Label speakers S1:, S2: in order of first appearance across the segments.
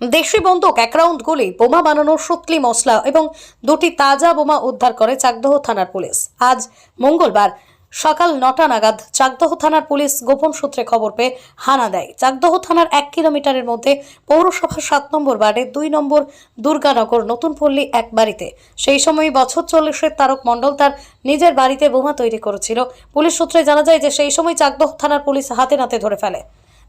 S1: দেশি বন্দুক এক রাউন্ড গুলি বোমা বানানোর সুতলি মশলা এবং দুটি তাজা বোমা উদ্ধার করে চাকদহ থানার পুলিশ। আজ মঙ্গলবার সকাল নটা নাগাদ চাকদহ থানার পুলিশ গোপন সূত্রে খবর পেয়ে হানা দেয়। চাকদহ থানার এক কিলোমিটারের মধ্যে পৌরসভা সাত নম্বর ওয়ার্ডের দুই নম্বর দুর্গানগর নতুন পল্লী এক বাড়িতে। সেই সময় বছর চল্লিশের তারক মণ্ডল তার নিজের বাড়িতে বোমা তৈরি করেছিল। পুলিশ সূত্রে জানা যায় যে সেই সময় চাকদহ থানার পুলিশ হাতে নাতে ধরে ফেলে।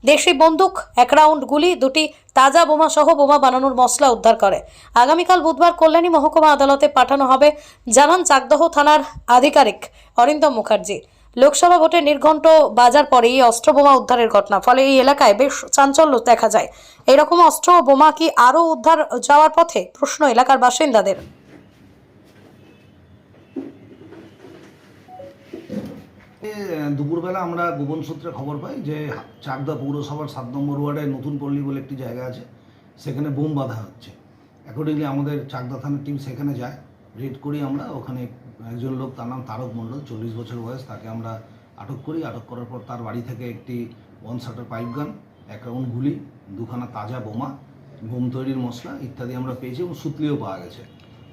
S1: দেশি বন্দুক, এক রাউন্ড গুলি, দুটি তাজা বোমা সহ বোমা বানানোর মশলা উদ্ধার করে। আগামীকাল বুধবার কল্যাণী মহকুমা আদালতে পাঠানো হবে, জানান চাকদহ থানার আধিকারিক অরিন্দম মুখার্জি। লোকসভা ভোটে নির্ঘণ্ট বাজার পরে এই অস্ত্র বোমা উদ্ধারের ঘটনা, ফলে এই এলাকায় বেশ চাঞ্চল্য দেখা যায়। এরকম অস্ত্র বোমা কি আরও উদ্ধার যাওয়ার পথে? প্রশ্ন এলাকার বাসিন্দাদের।
S2: দুপুরবেলা আমরা গোপন সূত্রে খবর পাই যে চাকদা পৌরসভার সাত নম্বর ওয়ার্ডে নতুন পল্লী বলে একটি জায়গা আছে, সেখানে বোম বাঁধা হচ্ছে। অ্যাকর্ডিংলি আমাদের চাকদা থানার টিম সেখানে যায় রেড করি আমরা, ওখানে একজন লোক, তার নাম তারক মণ্ডল, চল্লিশ বছর বয়স, তাকে আমরা আটক করি। আটক করার পর তার বাড়ি থেকে একটি ওয়ান শাটার পাইপ গান এক রাউন্ড গুলি, দুখানা তাজা বোমা, বোম তৈরির মশলা ইত্যাদি আমরা পেয়েছি এবং সুতলিও পাওয়া গেছে।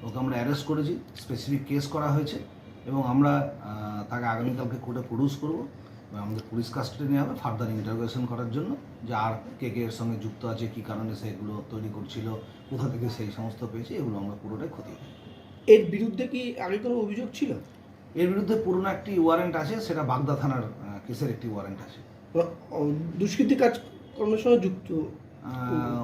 S2: ওকে আমরা অ্যারেস্ট করেছি। স্পেসিফিক কেস করা হয়েছে। এবং আমরা তাকে আগামীকালকে কোর্টে প্রডিউস করব। এবং আমাদের পুলিশ কাস্টাডি নেওয়া হবে ফার্দার ইন্টারোগেশন করার জন্য। যে আর কে কে এর সঙ্গে যুক্ত আছে কী কারণে সে এগুলো তৈরি করছিল কোথা থেকে সেই সমস্ত পেয়েছে এগুলো আমরা পুরোটাই খতিয়ে দেখব।
S3: এর বিরুদ্ধে কি আগে কোনো অভিযোগ ছিল?
S2: এর বিরুদ্ধে পুরনো একটি ওয়ারেন্ট আছে সেটা বাগদা থানার কেসের একটি ওয়ারেন্ট আছে।
S3: দুষ্কৃতি কাজ কর্মের সঙ্গে যুক্ত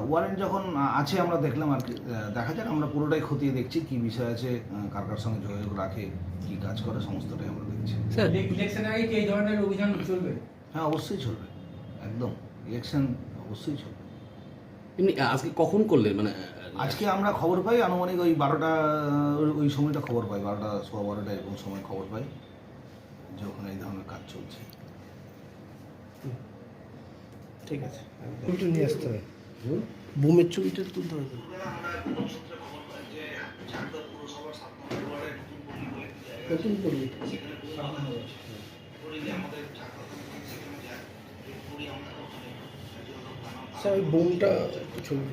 S2: ওয়ারেন্ট যখন আছে আমরা দেখলাম আর কি দেখা যাক আমরা পুরোটাই খতিয়ে দেখছি কি বিষয় আছে কার কার সঙ্গে যোগাযোগ রাখে কি কাজ করে সমস্তটাই আমরা দেখছি।
S4: ইলেকশন আগে কি এই ধরনের অভিযান চলবে?
S2: হ্যাঁ অবশ্যই চলবে একদম ইলেকশন অবশ্যই চলবে।
S5: এমনি আজকে কখন করলেন? মানে
S2: আজকে আমরা খবর পাই আনুমানিক ওই বারোটা ওই সময়টা খবর পাই বারোটা সোয়া বারোটা এরকম সময় খবর পাই যে ওখানে এই ধরনের কাজ চলছে।
S3: ঠিক আছে। ছবিটা নিয়ে আসতে হবে। বুমের ছবিটা তুলতে হবে। নতুন করবি স্যার ওই বোমটা একটু ছবি